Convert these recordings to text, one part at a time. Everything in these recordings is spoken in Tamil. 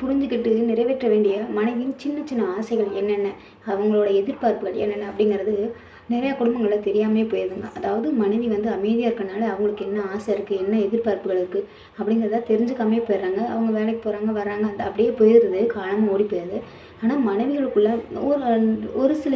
புரிஞ்சுக்கிட்டு நிறைவேற்ற வேண்டிய மனைவியின் சின்ன சின்ன ஆசைகள் என்னென்ன அவங்களோட எதிர்பார்ப்புகள் என்னென்ன அப்படிங்கிறது நிறையா குடும்பங்களில் தெரியாமே போயிருதுங்க. அதாவது மனைவி வந்து அமைதியாக இருக்கனால அவங்களுக்கு என்ன ஆசை இருக்குது என்ன எதிர்பார்ப்புகள் இருக்குது அப்படிங்கிறத தெரிஞ்சுக்காமே போயிடுறாங்க. அவங்க வேலைக்கு போகிறாங்க வராங்க அந்த அப்படியே போயிடுது காலமும் ஓடி போயிடுது ஆனால் மனைவிகளுக்குள்ள ஒரு ஒரு சில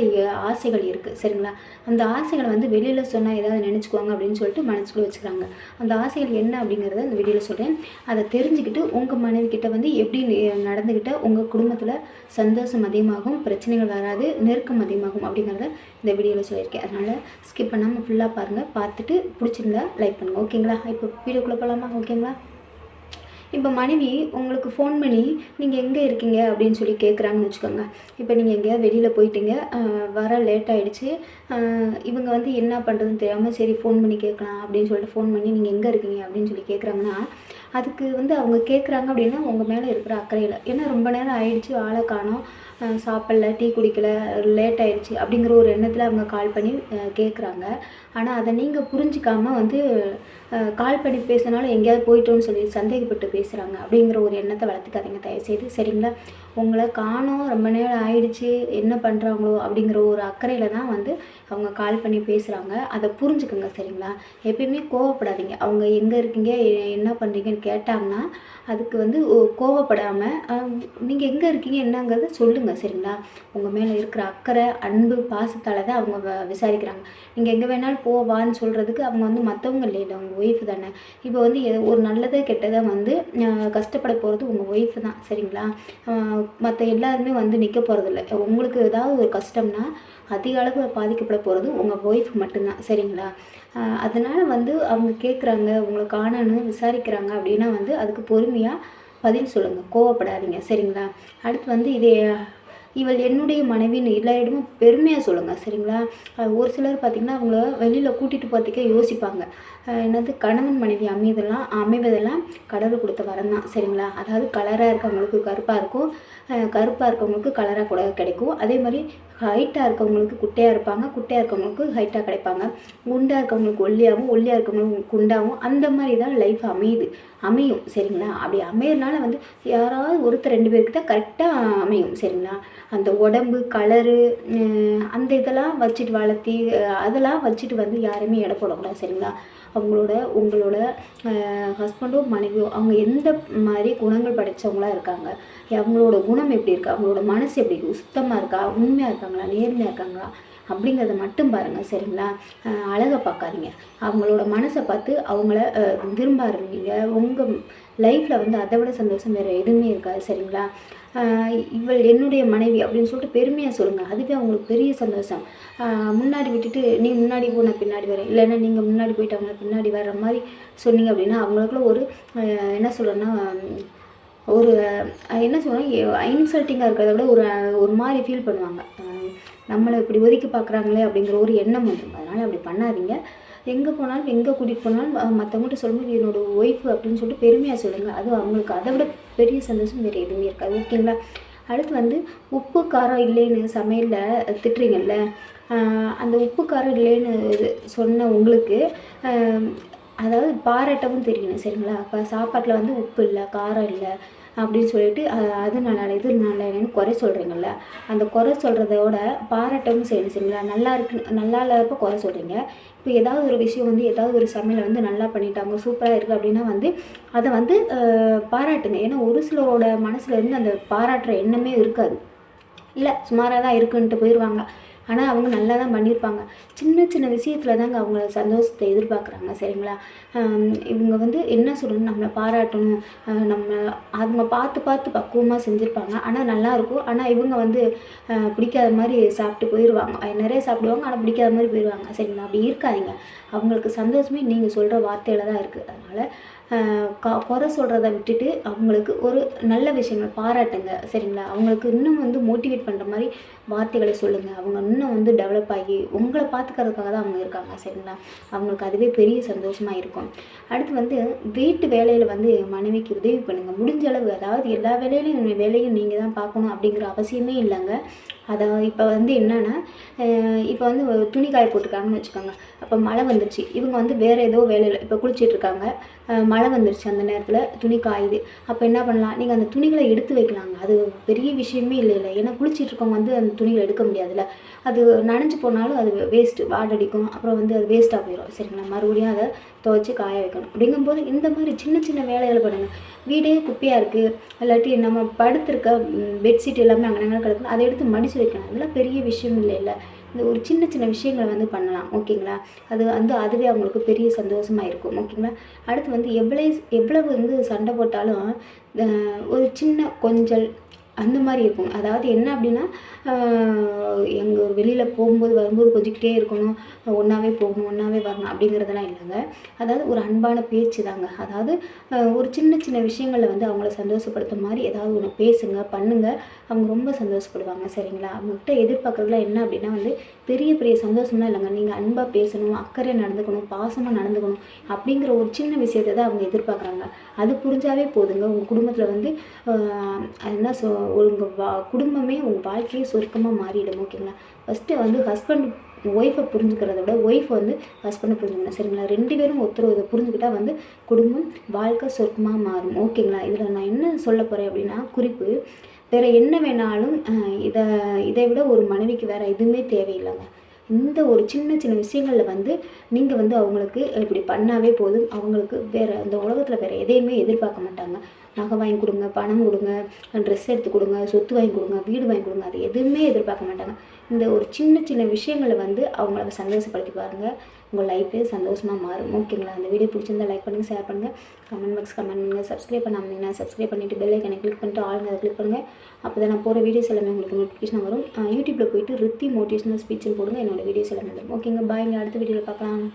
ஆசைகள் இருக்குது சரிங்களா? அந்த ஆசைகளை வந்து வெளியில் சொன்னால் ஏதாவது நினச்சிக்குவாங்க அப்படின்னு சொல்லிட்டு மனசுக்குள்ளே வச்சுக்கிறாங்க. அந்த ஆசைகள் என்ன அப்படிங்கிறத அந்த வீடியோவில் சொல்கிறேன் அதை தெரிஞ்சுக்கிட்டு உங்கள் மனைவிக்கிட்ட வந்து எப்படி நடந்துக்கிட்டால் உங்கள் குடும்பத்தில் சந்தோஷம் அதிகமாகும் பிரச்சனைகள் வராது நெருக்கம் அதிகமாகும் அப்படிங்கிறத இந்த வீடியோவில் சொல்லியிருக்கேன். அதனால் ஸ்கிப் பண்ணாமல் ஃபுல்லாக பாருங்கள் பார்த்துட்டு பிடிச்சிருந்தா லைக் பண்ணுங்கள் ஓகேங்களா? இப்போ வீடியோக்குள்ளே போகலாமா ஓகேங்களா? இப்போ மனைவி உங்களுக்கு ஃபோன் பண்ணி நீங்கள் எங்கே இருக்கீங்க? அப்படின்னு சொல்லி கேட்குறாங்கன்னு வச்சுக்கோங்க. இப்போ நீங்கள் எங்கேயாவது வெளியில் போயிட்டீங்க வர லேட் ஆகிடுச்சு இவங்க வந்து என்ன பண்ணுறதுன்னு தெரியாமல் சரி ஃபோன் பண்ணி கேட்கலாம் அப்படின்னு சொல்லிட்டு ஃபோன் பண்ணி நீங்கள் எங்கே இருக்கீங்க? அப்படின்னு சொல்லி கேட்குறாங்கன்னா அதுக்கு வந்து அவங்க கேட்குறாங்க அப்படின்னா உங்கள் மேலே இருக்கிற அக்கறையில். ஏன்னா ரொம்ப நேரம் ஆயிடுச்சு ஆளை காணோம். சாப்பிடல டீ குடிக்கல லேட் ஆயிடுச்சு அப்படிங்கிற ஒரு எண்ணத்தில் அவங்க கால் பண்ணி கேட்குறாங்க ஆனால் அதை நீங்கள் புரிஞ்சிக்காமல் வந்து கால் பண்ணி பேசினாலும் எங்கேயாவது போயிட்டோன்னு சொல்லி சந்தேகப்பட்டு பேசுகிறாங்க அப்படிங்கிற ஒரு எண்ணத்தை வளர்த்துக்காதீங்க தயவுசெய்து. சரிங்களா? உங்களை காணோம் ரொம்ப நேரம் ஆயிடுச்சு என்ன பண்ணுறாங்களோ அப்படிங்கிற ஒரு அக்கறையில் தான் வந்து அவங்க கால் பண்ணி பேசுகிறாங்க அதை புரிஞ்சுக்கோங்க சரிங்களா? எப்பயுமே கோவப்படாதீங்க. அவங்க எங்கே இருக்கீங்க என்ன பண்ணுறீங்கன்னு கேட்டாங்கன்னா அதுக்கு வந்து கோவப்படாமல் நீங்கள் எங்கே இருக்கீங்க என்னங்கிறத சொல்லுங்கள் சரிங்களா? உங்கள் மேலே இருக்கிற அக்கறை அன்பு பாசத்தால் தான் அவங்க வ- விசாரிக்கிறாங்க. நீங்கள் எங்கே வேணாலும் போவான்னு சொல்கிறதுக்கு அவங்க வந்து மற்றவங்க இல்லை அவங்க ஒய்ஃபு தானே. இப்போ வந்து ஒரு நல்லதை கெட்டதை வந்து கஷ்டப்பட போகிறது உங்கள் ஒய்ஃபு தான் சரிங்களா? மற்ற எல்லாருமே வந்து நிற்க போகிறதில்ல உங்களுக்கு ஏதாவது ஒரு கஷ்டம்னா அதிக அளவு பாதிக்கப்பட போகிறது உங்கள் ஒய்ஃப் மட்டும்தான். சரிங்களா? அதனால் வந்து அவங்க கேட்குறாங்க உங்களை காணணும் விசாரிக்கிறாங்க அப்படின்னா வந்து அதுக்கு பொறுமையாக பதில் சொல்லுங்கள் கோவப்படாதீங்க. சரிங்களா? அடுத்து வந்து இதே இவள் என்னுடைய மனைவின்னு எல்லாரிடமும் பெருமையாக சொல்லுங்கள் சரிங்களா? ஒரு சிலர் பார்த்திங்கன்னா அவங்கள வெளியில் கூட்டிகிட்டு போகிறதுக்கே யோசிப்பாங்க. என்னது கணவன் மனைவி அமைதெல்லாம் அமைவதெல்லாம் கடவுள் கொடுத்த வரம் தான் சரிங்களா? அதாவது கலராக இருக்கவங்களுக்கு கருப்பாக இருக்கும் கருப்பாக இருக்கவங்களுக்கு கலராக கூட கிடைக்கும். அதே மாதிரி ஹைட்டாக இருக்கவங்களுக்கு குட்டையாக இருப்பாங்க குட்டையாக இருக்கவங்களுக்கு ஹைட்டாக கிடைப்பாங்க. குண்டாக இருக்கவங்களுக்கு ஒல்லியாகவும் ஒல்லியாக இருக்கவங்களுக்கு குண்டாகவும் அந்த மாதிரி தான் லைஃப் அமையுது. அமையும் சரிங்களா? அப்படி அமையறனால வந்து யாராவது ஒருத்தர் ரெண்டு பேருக்கு தான் கரெக்டாக அமையும் சரிங்களா? அந்த உடம்பு கலரு அந்த இதெல்லாம் வச்சுட்டு வளர்த்தி அதெல்லாம் வச்சுட்டு வந்து யாருமே எடை போடக்கூடாது சரிங்களா? அவங்களோட உங்களோட ஹஸ்பண்டோ மனைவியோ அவங்க எந்த மாதிரி குணங்கள் படைச்சவங்களா இருக்காங்க? அவங்களோட குணம் எப்படி இருக்கா? அவங்களோட மனசு எப்படி இருக்குது சுத்தமாக இருக்கா? உண்மையாக இருக்காங்களா? நேர்மையாக இருக்காங்களா? அப்படிங்கிறத மட்டும் பாருங்கள் சரிங்களா? அழகை பார்க்காதீங்க. அவங்களோட மனசை பார்த்து அவங்கள விரும்பாருவீங்க விரும்ப ஆரம்பிங்க. உங்கள் லைஃப்பில் வந்து அதை விட சந்தோஷம் வேறு எதுவுமே இருக்காது சரிங்களா? இவள் என்னுடைய மனைவி அப்படின்னு சொல்லிட்டு பெருமையாக சொல்லுங்கள் அதுவே அவங்களுக்கு பெரிய சந்தோஷம். முன்னாடி விட்டுட்டு நீ முன்னாடி போ நான் பின்னாடி வரேன். இல்லைன்னா நீங்கள் முன்னாடி போயிட்டு அவங்க பின்னாடி வர்ற மாதிரி சொன்னீங்க அப்படின்னா அவங்களுக்குள்ள ஒரு என்ன சொல்கிறேன்னா ஒரு என்ன சொல்கிறேன் இன்சல்ட்டிங்காக இருக்கிறத விட ஒரு ஒரு மாதிரி ஃபீல் பண்ணுவாங்க. நம்மளை இப்படி ஒதுக்கி பார்க்குறாங்களே அப்படிங்கிற ஒரு எண்ணம் வந்துடும். அதனால் அப்படி பண்ணாதீங்க. எங்கே போனாலும் எங்கே கூட்டிகிட்டு போனாலும் மற்றவங்கள்ட்ட சொல்லும்போது என்னோட ஒய்ஃப் அப்படின்னு சொல்லிட்டு பெருமையாக சொல்லுங்கள் அது அவங்களுக்கு அதை விட பெரிய சந்தோஷம் வேறு எதுவுமே இருக்காது. ஓகேங்களா? அடுத்து வந்து உப்பு காரம் இல்லைன்னு சமையலில் திட்டுறீங்கல்ல அந்த உப்பு காரம் இல்லைன்னு இது சொன்ன உங்களுக்கு அதாவது பாராட்டவும் தெரியணும் சரிங்களா? இப்போ சாப்பாட்டில் வந்து உப்பு இல்லை காரம் இல்லை அப்படின்னு சொல்லிட்டு அது நல்லா இது நல்லா இல்லைன்னு குறை சொல்கிறீங்கல்ல அந்த குறை சொல்கிறதோட பாராட்டவும் செய்யணும் சரிங்களா? நல்லா இருக்கு நல்லா இல்லாதப்ப குறை சொல்கிறீங்க இப்போ ஏதாவது ஒரு விஷயம் வந்து ஏதாவது ஒரு சமையலை வந்து நல்லா பண்ணிட்டாங்க சூப்பராக இருக்குது அப்படின்னா வந்து அதை வந்து பாராட்டுங்க. ஏன்னா ஒரு சிலரோட மனசில் இருந்து அந்த பாராட்டுற எண்ணமே இருக்காது. இல்லை சுமாராக தான் இருக்குன்ட்டு போயிடுவாங்க ஆனால் அவங்க நல்லா தான் பண்ணியிருப்பாங்க. சின்ன சின்ன விஷயத்தில் தாங்க அவங்க சந்தோஷத்தை எதிர்பார்க்குறாங்க சரிங்களா? இவங்க வந்து என்ன சொல்லணும் நம்மளை பாராட்டணும். நம்ம அவங்க பார்த்து பார்த்து பக்குவமாக செஞ்சுருப்பாங்க. ஆனால் நல்லாயிருக்கும். ஆனால் இவங்க வந்து பிடிக்காத மாதிரி சாப்பிட்டு போயிடுவாங்க நிறைய சாப்பிடுவாங்க ஆனால் பிடிக்காத மாதிரி போயிடுவாங்க சரிங்களா? அப்படி இருக்காதீங்க. அவங்களுக்கு சந்தோஷமே நீங்கள் சொல்கிற வார்த்தையில் தான் இருக்குது அதனால் குறை சொல்கிறத விட்டுட்டு அவங்களுக்கு ஒரு நல்ல விஷயங்கள் பாராட்டுங்க சரிங்களா? அவங்களுக்கு இன்னும் வந்து மோட்டிவேட் பண்ணுற மாதிரி வார்த்தைகளை சொல்லுங்கள் அவங்க இன்னும் வந்து டெவலப் ஆகி உங்களை பார்த்துக்கிறதுக்காக தான் அவங்க இருக்காங்க சரிங்களா? அவங்களுக்கு அதுவே பெரிய சந்தோஷமாக இருக்கும். அடுத்து வந்து வீட்டு வேலையில் வந்து மனைவிக்கு உதவி பண்ணுங்கள் முடிஞ்ச அளவு அதாவது எல்லா வேலையிலையும் வேலையும் நீங்கள் தான் பார்க்கணும் அப்படிங்கிற அவசியமே இல்லைங்க. அதை இப்போ வந்து என்னென்னா இப்போ வந்து துணி காய போட்டிருக்காங்கன்னு வச்சுக்கோங்க. அப்போ மழை வந்துருச்சு. இவங்க வந்து வேறு ஏதோ வேலையில் இப்போ குளிச்சிட்ருக்காங்க மழை வந்துருச்சு அந்த நேரத்தில் துணி காயுது அப்போ என்ன பண்ணலாம்? நீங்கள் அந்த துணிகளை எடுத்து வைக்கலாங்க. அது பெரிய விஷயமே இல்லை இல்லை. ஏன்னா குளிச்சிட்டு இருக்கவங்க வந்து அந்த துணிகளை எடுக்க முடியாதுல்ல. அது நனைஞ்சு போனாலும் அது வேஸ்ட்டு வாடடிக்கும். அப்புறம் வந்து அது வேஸ்ட்டாக போயிடும் சரிங்களா? மறுபடியும் அதை துவைச்சி காய வைக்கணும். அப்படிங்கும்போது இந்த மாதிரி சின்ன சின்ன வேலைகள் பண்ணுங்கள் வீடே குப்பையாக இருக்குது இல்லாட்டி நம்ம படுத்திருக்க பெட்ஷீட் எல்லாமே அங்கே கிடக்கு அதை எடுத்து மடித்து வைக்கணும். அதெல்லாம் பெரிய விஷயம் இல்லை இல்லை. இந்த ஒரு சின்ன சின்ன விஷயங்களை வந்து பண்ணலாம். ஓகேங்களா? அது வந்து அதுவே அவங்களுக்கு பெரிய சந்தோஷமாக இருக்கும். ஓகேங்களா? அடுத்து வந்து எவ்வளோ எவ்வளவு வந்து சண்டை போட்டாலும் ஒரு சின்ன கொஞ்சல் அந்த மாதிரி இருக்கும். அதாவது என்ன அப்படின்னா எங்கள் வெளியில் போகும்போது வரும்போது கொஞ்சிக்கிட்டே இருக்கணும். ஒன்றாவே போகணும் ஒன்றாவே வரணும் அப்படிங்கிறதெல்லாம் இல்லைங்க. அதாவது ஒரு அன்பான பேச்சு தாங்க. அதாவது ஒரு சின்ன சின்ன விஷயங்களில் வந்து அவங்கள சந்தோஷப்படுத்த மாதிரி ஏதாவது ஒன்று பேசுங்க பண்ணுங்க. அவங்க ரொம்ப சந்தோஷப்படுவாங்க சரிங்களா? அவங்ககிட்ட எதிர்பார்க்குறதுலாம் என்ன அப்படின்னா வந்து பெரிய பெரிய சந்தோஷம்லாம் இல்லைங்க. நீங்கள் அன்பாக பேசணும் அக்கறையாக நடந்துக்கணும் பாசமாக நடந்துக்கணும் அப்படிங்கிற ஒரு சின்ன விஷயத்தை தான் அவங்க எதிர்பார்க்குறாங்க. அது புரிஞ்சாவே போதுங்க. உங்கள் குடும்பத்தில் வந்து என்ன சொ உங்கள் வா குடும்பமே உங்கள் வாழ்க்கையே சுருக்கமாக மாறிடும் ஓகேங்களா ஃபஸ்ட்டு வந்து ஹஸ்பண்ட் ஒய்ஃபை புரிஞ்சுக்கிறத விட ஒய்ஃப் வந்து ஹஸ்பண்டை புரிஞ்சுக்கணும் சரிங்களா? ரெண்டு பேரும் ஒருத்தர் இதை புரிஞ்சுக்கிட்டால் வந்து குடும்பம் வாழ்க்கை சொர்க்கமாக மாறும் ஓகேங்களா இதில் நான் என்ன சொல்ல போகிறேன் அப்படின்னா குறிப்பு வேறு என்ன வேணாலும் இதை இதை விட ஒரு மனைவிக்கு வேறு எதுவுமே தேவையில்லைங்க. இந்த ஒரு சின்ன சின்ன விஷயங்களில் வந்து நீங்கள் வந்து அவங்களுக்கு இப்படி பண்ணாவே போதும் அவங்களுக்கு வேறு அந்த உலகத்தில் வேறு எதையுமே எதிர்பார்க்க மாட்டாங்க. நகை வாங்கி கொடுங்க பணம் கொடுங்க ட்ரெஸ் எடுத்து கொடுங்க சொத்து வாங்கி கொடுங்க வீடு வாங்கி கொடுங்க அது எதுவுமே எதிர்பார்க்க மாட்டாங்க. இந்த ஒரு சின்ன சின்ன விஷயங்களை வந்து அவங்கள சந்தோஷப்படுத்தி பாருங்கள் உங்கள் லைஃபே சந்தோஷமாக மாறும். ஓகேங்களா அந்த வீடியோ பிடிச்சிருந்தா லைக் பண்ணுங்கள் ஷேர் பண்ணுங்கள் கமெண்ட் பாக்ஸ் கமெண்ட் பண்ணுங்கள் சப்ஸ்கிரைப் பண்ணாமல் சப்ஸ்கிரைப் பண்ணிவிட்டு பெல் ஐக்கனை கிளிக் பண்ணிட்டு ஆளுங்க அதை கிளிக் பண்ணுங்கள் அப்போ தான் நான் போகிற வீடியோஸ் எல்லாமே உங்களுக்கு நோட்டிஃபிகேஷன் வரும். யூடியூப்பில் போயிட்டு ரித்தி மோட்டிவேஷனல் ஸ்பீச்சுன்னு போடுங்க என்னோட வீடியோஸ் எல்லாமே வரும். ஓகேங்க பாய்ங்க அடுத்த வீடியோவில் பார்க்கலாம்.